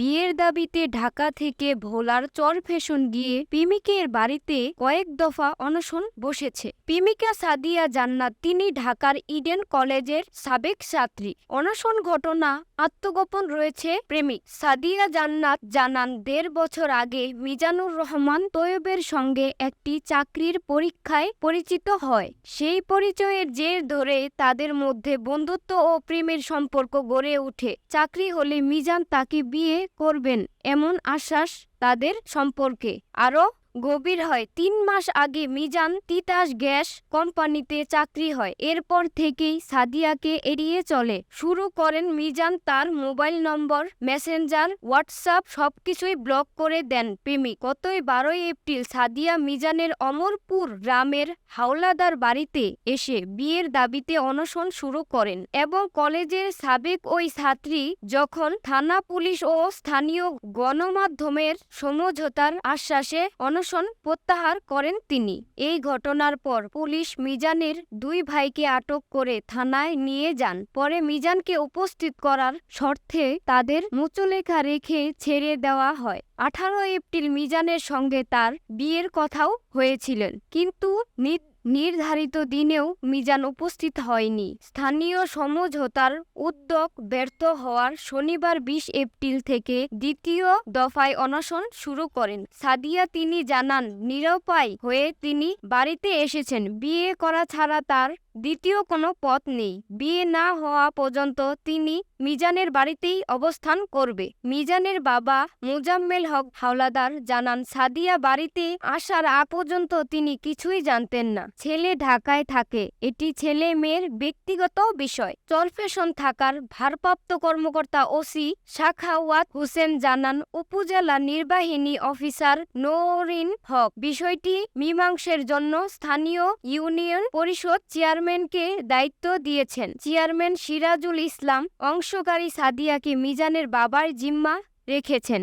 বিয়ের দাবিতে ঢাকা থেকে ভোলার চর ফ্যাশন গিয়ে প্রেমিকের বাড়িতে কয়েক দফা অনশন বসেছে। প্রেমিকা সাদিয়া জান্নাত, তিনি ঢাকার ইডেন কলেজের সাবেক ছাত্রী। অনশন ঘটনা, আত্মগোপন রয়েছে প্রেমিক। সাদিয়া জান্নাত জানান, দেড় বছর আগে মিজানুর রহমান তৈয়বের সঙ্গে একটি চাকরির পরীক্ষায় পরিচিত হয়। সেই পরিচয়ের জের ধরে তাদের মধ্যে বন্ধুত্ব ও প্রেমের সম্পর্ক গড়ে ওঠে। চাকরি হলে মিজান তাকে বিয়ে করবেন এমন আশ্বাস তাদের সম্পর্কে। আরও গভীর হয়। তিন মাস আগে মিজান তিতাস গ্যাস কোম্পানিতে চাকরি হয়। এরপর থেকেই সাদিয়াকে এড়িয়ে চলে। শুরু করেন মিজান তার মোবাইল নম্বর, মেসেঞ্জার, হোয়াটসঅ্যাপ সবকিছুই ব্লক করে দেন প্রেমিক। গতই বারোই এপ্রিল সাদিয়া মিজানের অমরপুর গ্রামের হাওলাদার বাড়িতে এসে বিয়ের দাবিতে অনশন শুরু করেন এবং কলেজের সাবেক ওই ছাত্রী যখন থানা পুলিশ ও স্থানীয় গণমাধ্যমের সমঝোতার আশ্বাসে অনশন প্রত্যাহার করেন তিনি। এই ঘটনার পর পুলিশ মিজানের দুই ভাইকে আটক করে থানায় নিয়ে যান। পরে মিজানকে উপস্থিত করার শর্তে তাদের মুচলেখা রেখে ছেড়ে দেওয়া হয়। আঠারো এপ্রিল মিজানের সঙ্গে তার বিয়ের কথাও হয়েছিলেন। কিন্তু নি- নির্ধারিত দিনেও মিজান উপস্থিত হয়নি। স্থানীয় সমঝোতার উদ্যোগ ব্যর্থ হওয়ার শনিবার বিশ এপ্রিল থেকে দ্বিতীয় দফায় অনশন শুরু করেন। সাদিয়া তিনি জানান, নিরুপায় হয়ে তিনি বাড়িতে এসেছেন। বিয়ে করা ছাড়া তার দ্বিতীয় কোনো পথ নেই। বিয়ে না হওয়া পর্যন্ত তিনি মিজানের বাড়িতেই অবস্থান করবে। মিজানের বাবা মুজাম্মেল হক হাওলাদার জানান, সাদিয়া বাড়িতে আসার আগ পর্যন্ত তিনি কিছুই জানতেন না। ছেলে ঢাকায় থাকে। এটি ছেলে মেয়ের ব্যক্তিগত বিষয়। চরফেশন থাকার ভারপ্রাপ্ত কর্মকর্তা ওসি শাখাওয়াত হোসেন জানান, উপজেলা নির্বাহিনী অফিসার নৌরিন হক। বিষয়টি মীমাংসের জন্য স্থানীয় ইউনিয়ন পরিষদ চেয়ারম্যানকে দায়িত্ব দিয়েছেন চেয়ারম্যান সিরাজুল ইসলাম অংশকারী সাদিয়াকে মিজানের বাবার জিম্মা রেখেছেন।